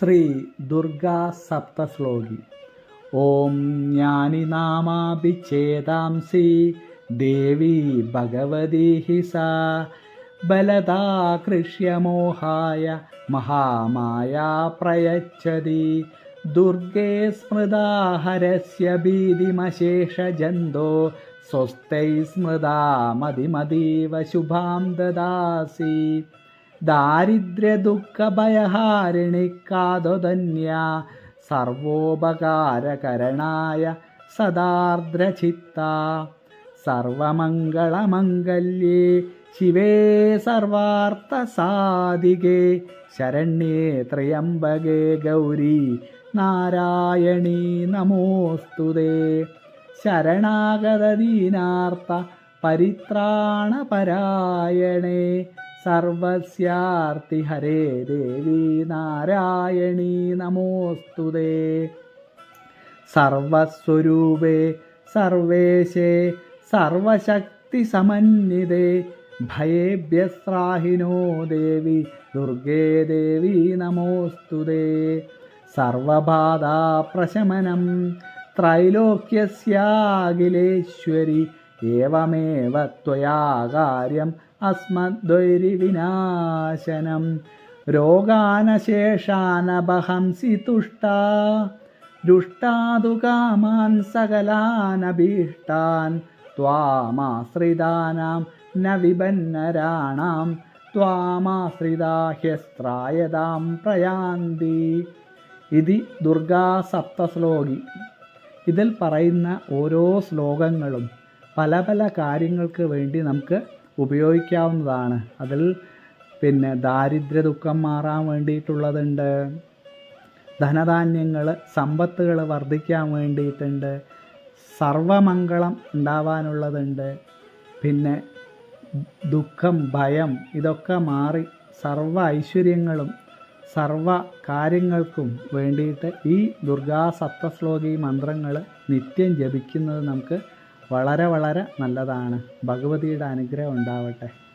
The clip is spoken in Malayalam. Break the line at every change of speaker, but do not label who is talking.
ശ്രീ ദുർഗാ സപ്തശ്ലോകി. ഓം ജ്ഞാനിനാമാഭിച്ഛേദാംസി ദേവി ഭഗവതി ഹി സ. ബലതാകൃഷ്യമോഹായ മഹാമായ പ്രയച്ഛതി. ദുർഗേ സ്മൃതാഹരസ്യ ഭീതിമശേഷജന്തോ. സ്വസ്ഥൈ സ്മൃതാ മതിമതീവ ശുഭാം ദദാസി. ദാരിദ്ര്യദുഃഖഭയഹാരിണിക്കാതുധന്യ സർവോപകാരകരണായ സദാർദ്രചിത്ത. സർവമംഗളമംഗല്യേ ശിവേ സർവാർത്ഥസാധികേ ശരണ്യേ ത്രയംബകേ ഗൗരി നാരായണീ നമോസ്തുതേ ശരണാഗതദീനാർത്ഥ പരിത്രാണപരായണേ സർവസ്യാർത്തി ഹരേ ദേവി നാരായണീ നമോസ്തുതേ സർവസ്വരൂപേ സർവേശേ സർവശക്തിസമന്വിതേ ഭയേഭ്യസ്രാഹിനോ ദേവി ദുർഗേ ദേവി നമോസ്തുതേ സർവബാധാപ്രശമനം ത്രൈലോക്യസ്യാഖിലേശ്വരി ഏവമേവ ത്വയാ കാര്യം അസ്മദ്വൈരിവിനാശനം. രോഗാനശേഷാനപഹംസി തുഷ്ടാ ദുഷ്ടാതു കാമാൻ സകലാനഭീഷ്ടാൻ. ത്വാമാശ്രിതാനാം ന വിപന്നരാണാം. ത്വാമാശ്രിതാ ഹ്യസ്ത്രായതാം പ്രയാന്തി. ഇതി ദുർഗാ സപ്തശ്ലോകി. ഇതിൽ പറയുന്ന ഓരോ ശ്ലോകങ്ങളും പല പല കാര്യങ്ങൾക്ക് വേണ്ടി നമുക്ക് ഉപയോഗിക്കാവുന്നതാണ്. അതിൽ പിന്നെ ദാരിദ്ര്യ ദുഃഖം മാറാൻ വേണ്ടിയിട്ടുള്ളതുണ്ട്. ധനധാന്യങ്ങൾ സമ്പത്തുകൾ വർദ്ധിക്കാൻ വേണ്ടിയിട്ടുണ്ട്. സർവമംഗളം ഉണ്ടാവാനുള്ളതുണ്ട്. പിന്നെ ദുഃഖം ഭയം ഇതൊക്കെ മാറി സർവ ഐശ്വര്യങ്ങളും സർവ കാര്യങ്ങൾക്കും വേണ്ടിയിട്ട് ഈ ദുർഗാ സപ്തശ്ലോകി മന്ത്രങ്ങൾ നിത്യം ജപിക്കുന്നത് നമുക്ക് വളരെ വളരെ നല്ലതാണ്. ഭഗവതിയുടെ അനുഗ്രഹം ഉണ്ടാവട്ടെ.